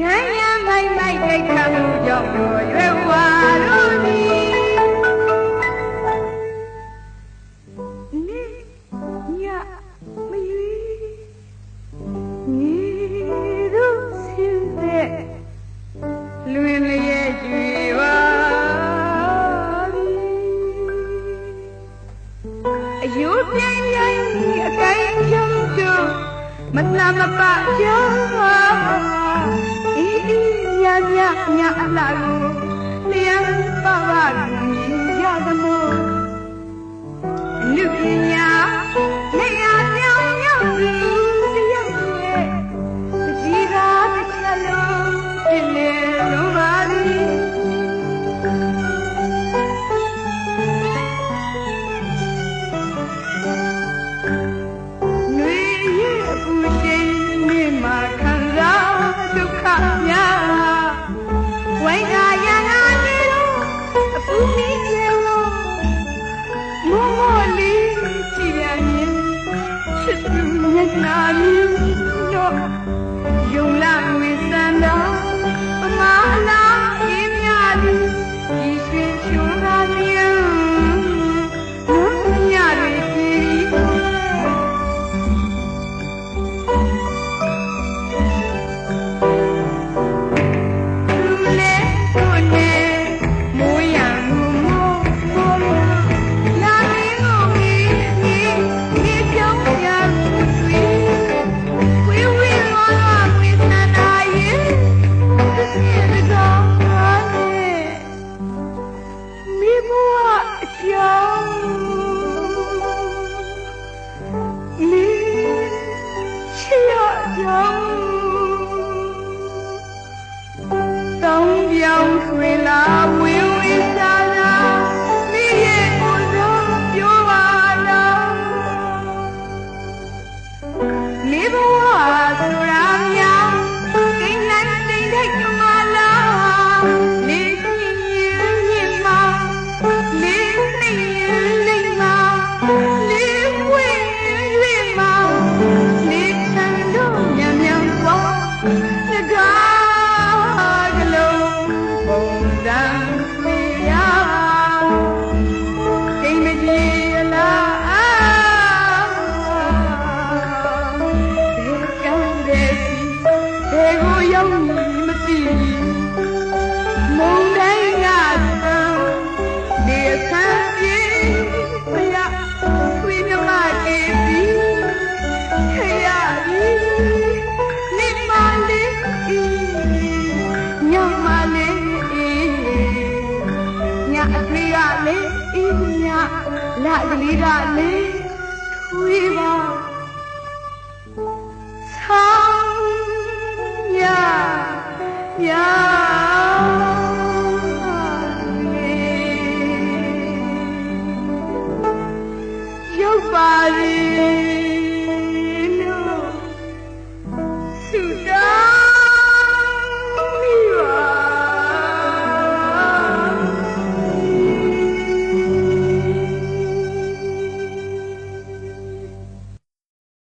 ရမ်းရမ်းမိုက်မိုက်ဒိဋ္ဌမှုကြောင့်တို့ရွယ်ဝါတို့သည်နိညမယွေညီတို့ဆင်းတဲ့လွင်လျက်ကြွေပါအယိုးပြိုင် မနာမပကြောအေးအေးညညညအလာကိုလျံပါပါ nắng nhỏ Yeah. လကလေးကလေး